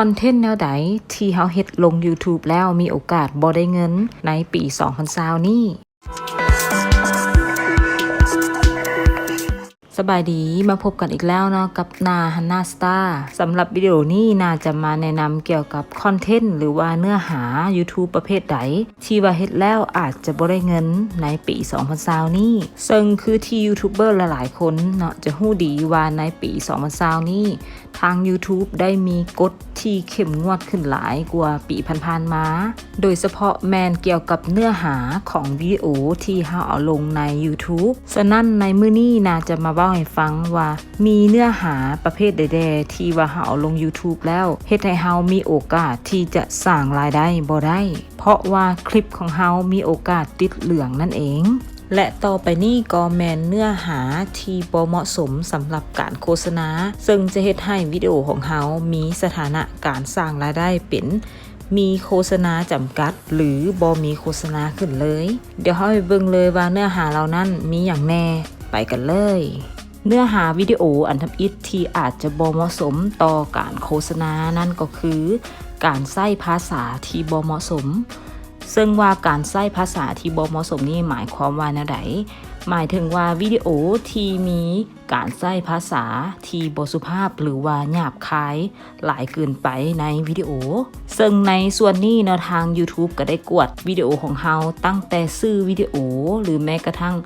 คอนเทนต์แนวใดที่เฮาเฮ็ดลง YouTube แล้วมีโอกาสบ่ได้เงินในปี 2020นี้ สบายดีมาพบกันอีกแล้วเนาะกับนาฮันนาสตาร์สำหรับวิดีโอนี้นาจะมาแนะนำเกี่ยวกับคอนเทนต์หรือว่าเนื้อหา YouTube ประเภทใด ที่ว่าเฮ็ดแล้วอาจจะบ่ได้เงินในปี 2020นี้ซึ่งคือที่ยูทูบเบอร์หลายๆ คนเนาะจะฮู้ดีว่าในปี 2020นี้ทาง YouTube ได้มีกฎที่เข้มงวดขึ้นหลายกว่าปีผ่านๆมา โดยเฉพาะแมนเกี่ยวกับเนื้อหาของวิดีโอที่เฮาเอาลงใน YouTube ฉะนั้นในมื้อนี้นาจะมาเว้าให้ฟังว่ามีเนื้อหาประเภทใดๆที่ว่าเฮาเอาลง YouTube แล้วเฮ็ดให้เฮามีโอกาสที่จะสร้างรายได้บ่ได้ เพราะว่าคลิปของเฮามีโอกาสติดเหลืองนั่นเองและต่อไปนี้ก็แมนเนื้อหาที่บ่เหมาะสมสำหรับการโฆษณา ซึ่งจะเฮ็ดให้วิดีโอของเฮามีสถานะการสร้างรายได้เป็นมีโฆษณาจำกัด หรือบ่มีโฆษณาขึ้นเลย เดี๋ยวเฮาไปเบิ่งเลยว่าเนื้อหาเหล่านั้นมีอย่างแน่ ไปกันเลย เนื้อหาวิดีโออันทำอิทที่อาจจะบ่เหมาะสมต่อการโฆษณานั่นก็คือ การใส้ภาษาที่บ่เหมาะสม ซึ่งว่าการใช้ภาษาที่บ่เหมาะสมนี่หมายความว่าแนวใดหมายถึงว่าวิดีโอที่มีการใช้ภาษาที่บ่สุภาพหรือว่าหยาบคายหลายเกินไปในวิดีโอ ซึ่งในส่วนนี้เนาะทาง YouTube ก็ได้กวดวิดีโอของเฮาตั้งแต่ชื่อวิดีโอหรือแม้กระทั่ง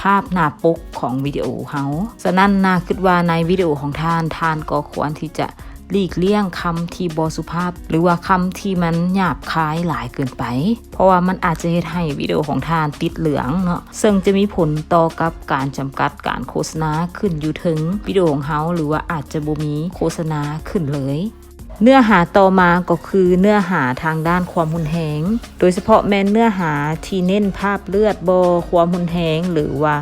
ภาพหน้าปกของวิดีโอเฮาฉะนั้นนาคิดว่าในวิดีโอของท่านท่านก็ควรที่จะ หลีกเลี่ยงคำที่บสุภาพ หรือว่าคำที่มันหยาบคายหลายเกินไป เพราะว่ามันอาจจะเฮ็ดให้วิดีโอของทานติดเหลืองเนาะซึ่งจะมีผลต่อกับการจำกัดการโฆษณาขึ้นอยู่ถึงวิดีโอของเฮาหรือว่าอาจจะบ่มีโฆษณาขึ้นเลยเนื้อหาต่อมาก็คือเนื้อหาทางด้านความหุนแหง โดยเฉพาะแม้นเนื้อหาที่เน้นภาพเลือดบความหุนแหง หรือว่า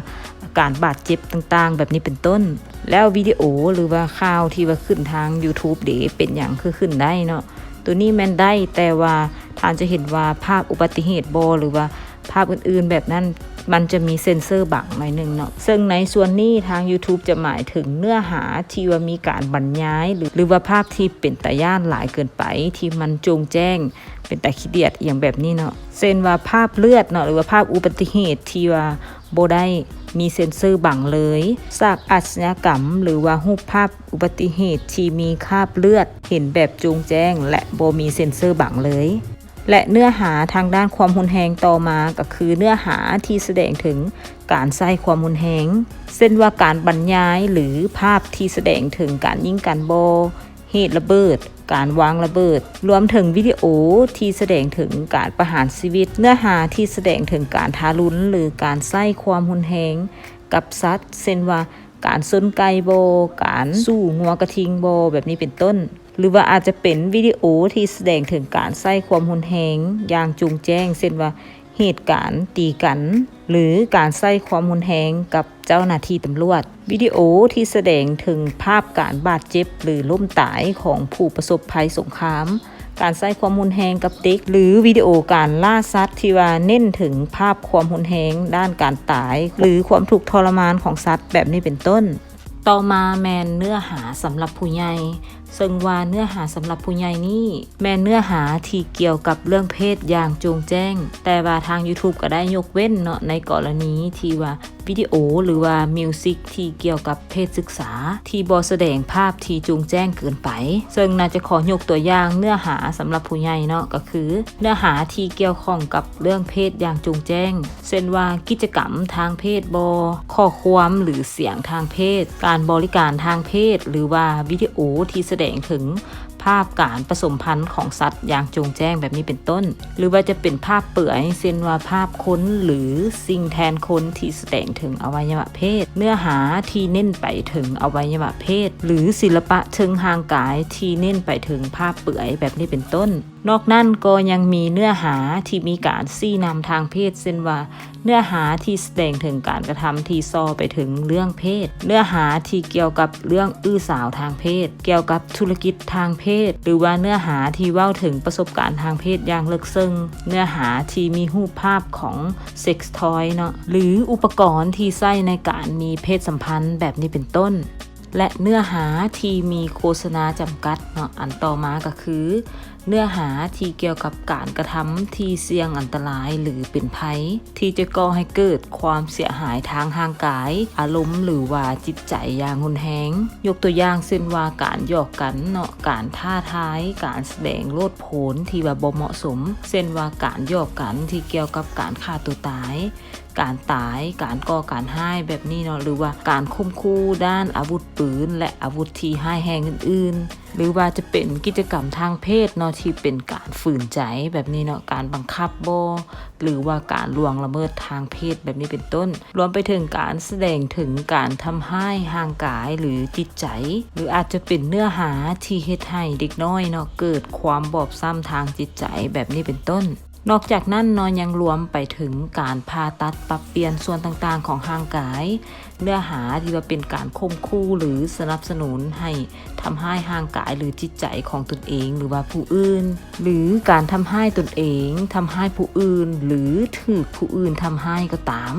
การบาดเจ็บต่างๆ แบบนี้เป็นต้น แล้ววิดีโอหรือว่าข่าวที่ว่าขึ้นทาง YouTube เดเป็นอย่างคือขึ้นได้เนาะตัวนี้แม่นได้แต่ว่าท่านจะเห็นว่าภาพอุบัติเหตุบหรือว่าภาพอื่นๆแบบนั้นมันจะมีเซ็นเซอร์บังหน่อยหนึ่งเนาะซึ่งในส่วนนี้ทาง YouTube จะหมายถึงเนื้อหาที่ว่ามีการบรรยาย หรือหรือว่าภาพที่เป็นตาย่านหลายเกินไป ที่มันจงแจ้ง เป็นแต่ขี้เดียดอย่างแบบนี้เนาะเช่นว่าภาพเลือดเนาะหรือว่าภาพอุบัติเหตุที่ว่าโบได้ มีเซ็นเซอร์บังเลยซากอาชญากรรม หรือว่ารูปภาพอุบัติเหตุที่มีคราบเลือด เห็นแบบจูงแจ้ง และโบมีเซ็นเซอร์บังเลยและเนื้อหาทางด้านความหุนแหงต่อมาก็คือเนื้อหาที่แสดงถึงการใส่ความหุนแหงเช่นว่าการบรรยายหรือภาพที่แสดงถึงการยิงกันโบเหตุระเบิด การวางระเบิด รวมถึงวิดีโอที่แสดงถึงการประหารชีวิต เนื้อหาที่แสดงถึงการทารุณหรือการใส่ความหุนแหงกับสัตว์เช่นว่าการซนไกโบ การสู้งัวกระทิงโบ แบบนี้เป็นต้น หรือว่าอาจจะเป็นวิดีโอที่แสดงถึงการใส่ความหุนแหงอย่างจุงแจ้งเช่นว่า เหตุการณ์ตีกัน หรือการใส่ความหุนแหงกับเจ้าหน้าที่ตำรวจ วิดีโอที่แสดงถึงภาพการบาดเจ็บหรือล้มตายของผู้ประสบภัยสงคราม การใส่ความหุนแหงกับเด็ก หรือวิดีโอการล่าสัตว์ที่ว่าเน้นถึงภาพความหุนแหงด้านการตาย หรือความถูกทรมานของสัตว์แบบนี้เป็นต้น ต่อมาแมนเนื้อหาสำหรับผู้ใหญ่ซึ่งว่าเนื้อหาสำหรับผู้ใหญ่นี่แมนเนื้อหาที่เกี่ยวกับเรื่องเพศอย่างจงแจ้ง แต่ว่าทาง YouTube ก็ได้ยกเว้นเนาะในกรณีที่ว่าวิดีโอหรือว่ามิวสิกที่เกี่ยวกับเพศศึกษา ที่บอแสดงภาพที่จงแจ้งเกินไป ซึ่งน่าจะขอยกตัวอย่างเนื้อหาสำหรับผู้ใหญ่เนาะก็คือ เนื้อหาที่เกี่ยวข้องกับเรื่องเพศอย่างจงแจ้งเช่นว่ากิจกรรมทางเพศบอข้อความหรือเสียงทางเพศ การการบริการทางเพศ หรือว่าวิดีโอที่แสดงถึงภาพการผสมพันธุ์ของสัตว์อย่างจงแจ้งแบบนี้เป็นต้น หรือว่าจะเป็นภาพเปื่อยเช่นว่าภาพค้นหรือสิ่งแทนคนที่แสดงถึงอวัยวะเพศ เนื้อหาที่เน้นไปถึงอวัยวะเพศ หรือศิลปะเชิงทางกายที่เน้นไปถึงภาพเปื่อยแบบนี้เป็นต้น นอกนั้นก็ยังมีเนื้อหาที่มีการซี่นำทางเพศเช่นว่า เนื้อหาที่แสดงถึงการกระทำที่ซอไปถึงเรื่องเพศ เนื้อหาที่เกี่ยวกับเรื่องอื้อสาวทางเพศ เกี่ยวกับธุรกิจทางเพศ หรือว่าเนื้อหาที่เว้าถึงประสบการณ์ทางเพศอย่างลึกซึ้งเนื้อหาที่มีรูปภาพของเซ็กซ์ทอยเนาะหรืออุปกรณ์ที่ใช้ในการมีเพศสัมพันธ์แบบนี้เป็นต้น และเนื้อหาที่มีโฆษณาจำกัดเนาะอันต่อมาก็คือ เนื้อหาที่เกี่ยวกับการกระทำที่เสี่ยงอันตรายหรือเป็นภัย ที่จะก่อให้เกิดความเสียหายทางร่างกาย อารมณ์หรือว่าจิตใจอย่างรุนแรงยกตัวอย่างเช่นว่าการหยอกกันเนาะการท่าท้าย การแสดงโลดโผนที่แบบบ่เหมาะสมเช่นว่าการหยอกกันที่เกี่ยวกับการฆ่าตัวตาย การตาย การก่อการให้ายแบบนี้เนาะหรือว่าการข่มขู่ด้านอาวุธปืน และอาวุธที่ให้ายแหงอื่นๆ หรือว่าจะเป็นกิจกรรมทางเพศเนาะที่เป็นการฝืนใจแบบนี้เนาะการบังคับโบหรือว่าการลวงละเมิดทางเพศแบบนี้เป็นต้น รวมไปถึงการแสดงถึงการทำให้ห่างกายหรือจิตใจ หรืออาจจะเป็นเนื้อหาที่เฮ็ดให้เด็กน้อยเนาะเกิดความบอบช้ำทางจิตใจแบบนี้เป็นต้น นอกจากนั้นนอนยังรวมไปถึงการผ่าตัดปรับเปลี่ยนส่วนต่างๆ ของร่างกาย เนื้อหาที่ว่าเป็นการคมคู่หรือสนับสนุนให้ทำให้ร่างกายหรือจิตใจของตนเองหรือว่าผู้อื่น หรือการทำให้ตนเองทำให้ผู้อื่น หรือถือผู้อื่นทำให้ก็ตาม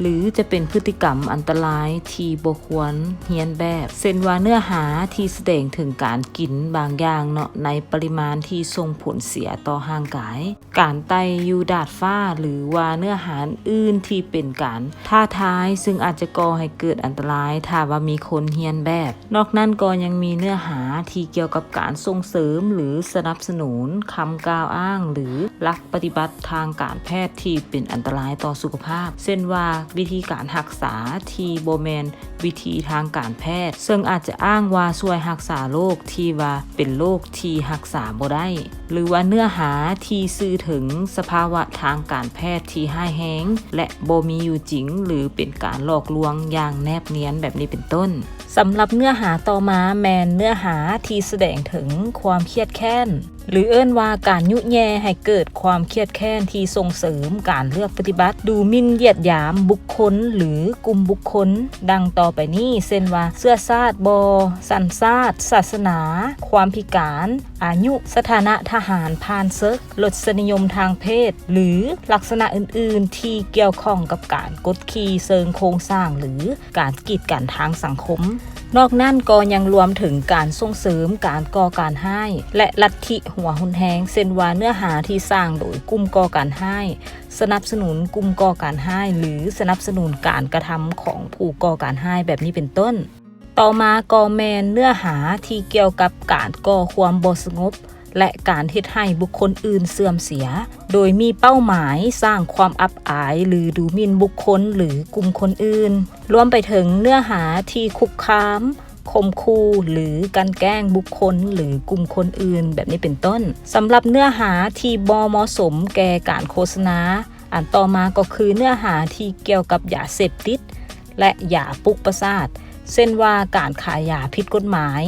หรือจะเป็นพฤติกรรมอันตรายที่บ่ควรเฮียนแบบเช่นว่าเนื้อหาที่แสดงถึงการกินบางอย่างเนาะในปริมาณที่ส่งผลเสียต่อร่างกาย การไตยูดาดฟ้าหรือว่าเนื้อหาอื่นที่เป็นการท้าทาย ซึ่งอาจจะก่อให้เกิดอันตรายถ้าว่ามีคนเฮียนแบบ นอกนั้นก็ยังมีเนื้อหาที่เกี่ยวกับการส่งเสริมหรือสนับสนุนคำกล่าวอ้าง หรือหลักปฏิบัติทางการแพทย์ที่เป็นอันตรายต่อสุขภาพ เช่นว่าวิธีการรักษาที่โบแมนวิธีทางการแพทย์ ซึ่งอาจจะอ้างว่าช่วยรักษาโรคที่ว่าเป็นโรคที่รักษาบ่ได้ หรือว่าเนื้อหาที่สื่อถึงสภาวะทางการแพทย์ที่ห้าแห้ง และโบมีอยู่จริง หรือเป็นการหลอกลวงอย่างแนบเนียนแบบนี้เป็นต้นสำหรับเนื้อหาต่อมาแมนเนื้อหาที่แสดงถึงความเครียดแค้น หรือเอิ้นว่าการยุแย่ให้เกิดความเครียดแค้นที่ส่งเสริมการเลือกปฏิบัติ ดูมิ่นเหยียดหยามบุคคล หรือกลุ่มบุคคล ดังต่อไปนี้เช่นว่าเสื้อซาดบอสันซาดศาสนา ความพิการ อายุสถานะทหารพานเซึกลดสนิยมทางเพศ หรือลักษณะอื่น ๆ ที่เกี่ยวข้องกับการกดขี่เซิงโครงสร้าง หรือการกีดกันทางสังคม นอกนั้นก็ยังรวมถึงการส่งเสริมการก่อการให้ และลัทธิหัวหุนแหงเส้นว่าเนื้อหาที่สร้างโดยกลุ่มก่อการให้สนับสนุนกลุ่มก่อการให้หรือสนับสนุนการกระทำของผู้ก่อการให้แบบนี้เป็นต้น ต่อมาก็แมนเนื้อหาที่เกี่ยวกับการก่อความบ่สงบ และการเฮ็ดให้บุคคลอื่นเสื่อมเสีย โดยมีเป้าหมายสร้างความอับอายหรือดูหมิ่นบุคคลหรือกลุ่มคนอื่น รวมไปถึงเนื้อหาที่คุกคามข่มขู่หรือการแกล้งบุคคลหรือกลุ่มคนอื่น แบบนี้เป็นต้นสำหรับเนื้อหาที่บ่เหมาะสมแก่การโฆษณา อันต่อมาก็คือเนื้อหาที่เกี่ยวกับยาเสพติด และยาปุกประสาทเช่นว่าการขายยาผิดกฎหมาย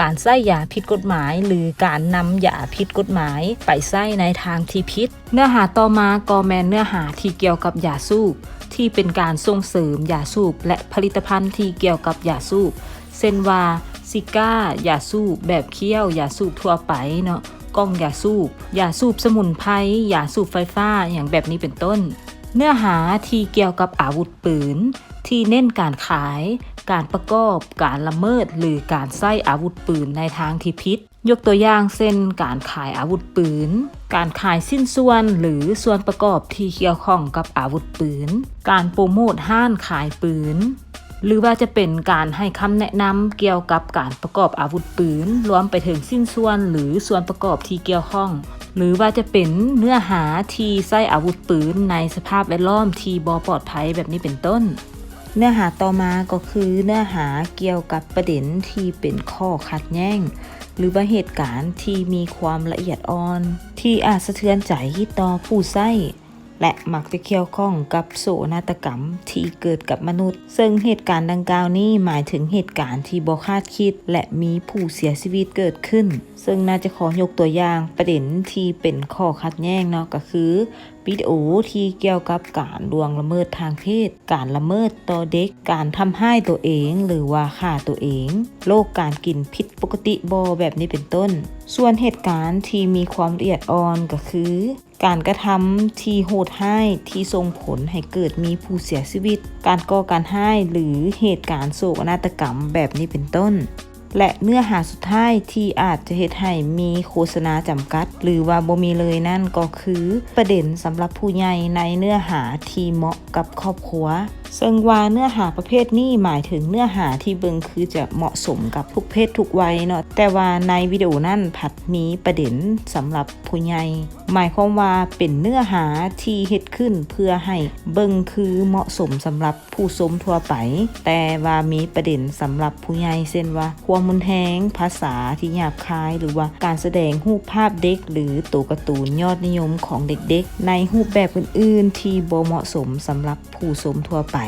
การใส่ยาผิดกฎหมาย หรือการนำยาผิดกฎหมาย ไปใส่ในทางที่ผิด เนื้อหาต่อมาก็แมนเนื้อหาที่เกี่ยวกับยาสูบที่เป็นการส่งเสริมยาสูบและผลิตภัณฑ์ที่เกี่ยวกับยาสูบเช่นว่าซิก้ายาสูบแบบเคี้ยวยาสูบทั่วไปเนาะกล้องยาสูบยาสูบสมุนไพรยาสูบไฟฟ้าอย่างแบบนี้เป็นต้น เนื้อหาที่เกี่ยวกับอาวุธปืน ที่เน้นการขาย การประกอบการละเมิด หรือการใช้อาวุธปืนในทางที่ผิด ยกตัวอย่างเช่น การขายอาวุธปืน การขายสิ้นส่วนหรือส่วนประกอบที่เกี่ยวข้องกับอาวุธปืน การโปรโมทห้านขายปืนหรือว่าจะเป็นการให้คำแนะนำเกี่ยวกับการประกอบอาวุธปืน รวมไปถึงสิ้นส่วนหรือส่วนประกอบที่เกี่ยวข้อง หรือว่าจะเป็นเนื้อหาที่ใช้อาวุธปืนในสภาพแวดล้อมที่บ่ปลอดภัยแบบนี้เป็นต้น เนื้อหาต่อมาก็คือเนื้อหาเกี่ยวกับประเด็นที่เป็นข้อขัดแย้งหรือว่าเหตุการณ์ที่มีความละเอียดอ่อน ที่อาจสะเทือนใจต่อผู้ใช้ และมักจะเกี่ยวข้องกับโศนาฏกรรมที่เกิดกับมนุษย์ ซึ่งเหตุการณ์ดังกล่าวนี้หมายถึงเหตุการณ์ที่บ่คาดคิด และมีผู้เสียชีวิตเกิดขึ้น ซึ่งน่าจะขอยกตัวอย่างประเด็นที่เป็นข้อขัดแย้งเนาะก็คือวิดีโอที่เกี่ยวกับการลวงละเมิดทางเพศ การละเมิดต่อเด็ก การทำให้ตัวเองหรือว่าฆ่าตัวเอง โรคการกินผิดปกติบอแบบนี้เป็นต้น ส่วนเหตุการณ์ที่มีความละเอียดอ่อนก็คือ การกระทำที่โหดห้ายที่ส่งผลให้เกิดมีผู้เสียชีวิต การก่อการห้ายหรือเหตุการณ์โศกนาฏกรรมแบบนี้เป็นต้น และเนื้อหาสุดท้ายที่อาจจะเหตุให้มีโฆษณาจำกัด หรือว่าบ่มีเลยนั่นก็คือ ประเด็นสำหรับผู้ใหญ่ในเนื้อหาที่เหมาะกับครอบครัว ซึ่งว่าเนื้อหาประเภทนี้หมายถึงเนื้อหาที่เบิงคือจะเหมาะสมกับทุกเพศทุกวัยเนาะแต่ว่าในวิดีโอนั้นผัดมีประเด็นสำหรับผู้ใหญ่หมายความว่าเป็นเนื้อหาที่เฮ็ดขึ้นเพื่อให้เบิงคือเหมาะสมสำหรับผู้ชมทั่วไป แต่ว่ามีประเด็นสำหรับผู้ใหญ่เช่นว่าความมุนแทงภาษาที่หยาบคาย หรือว่าการแสดงรูปภาพเด็ก หรือตัวการ์ตูนยอดนิยมของเด็กๆ ในรูปแบบอื่นๆ ที่บ่เหมาะสมสำหรับผู้ชมทั่วไป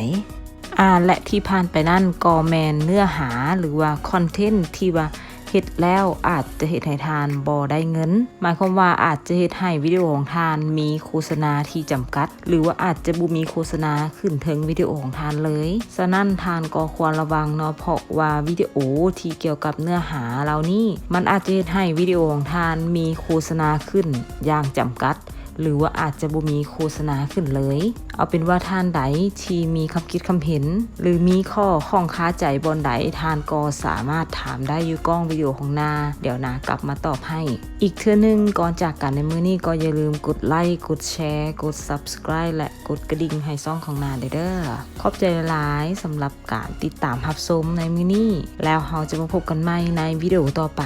อ่าและที่ผ่านไปนั่นก็แมนเนื้อหาหรือว่าคอนเทนต์ที่ว่าเฮ็ดแล้วอาจจะเฮ็ดให้ทานบ่ได้เงิน หมายความว่าอาจจะเฮ็ดให้วิดีโอของทานมีโฆษณาที่จำกัด หรือว่าอาจจะบ่มีโฆษณาขึ้นถึงวิดีโอของทานเลยฉะนั้นทานก็ควรระวังเนาะเพราะว่าวิดีโอที่เกี่ยวกับเนื้อหาเหล่านี้มันอาจจะเฮ็ดให้วิดีโอของทานมีโฆษณาขึ้นอย่างจำกัด หรือว่าอาจจะบ่มีโฆษณาขึ้นเลย เอาเป็นว่าท่านใดที่มีคำคิดคำเห็น หรือมีข้อข้องค้าใจบนใดท่านก็สามารถถามได้อยู่กล้องวิดีโอของนา เดี๋ยวนากลับมาตอบให้ อีกเทื่อนึงก่อนจากกันในมื้อนี้ก็อย่าลืมกดไลค์กดแชร์กด Subscribe และกดกระดิ่งให้ซ่องของนาเด้อขอบใจหลายๆสำหรับการติดตามรับชมในมื้อนี้ แล้วเราจะมาพบกันใหม่ในวิดีโอต่อไป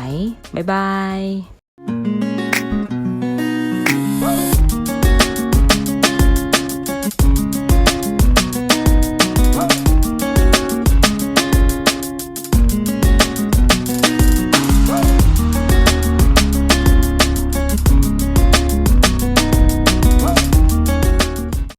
บ๊ายบาย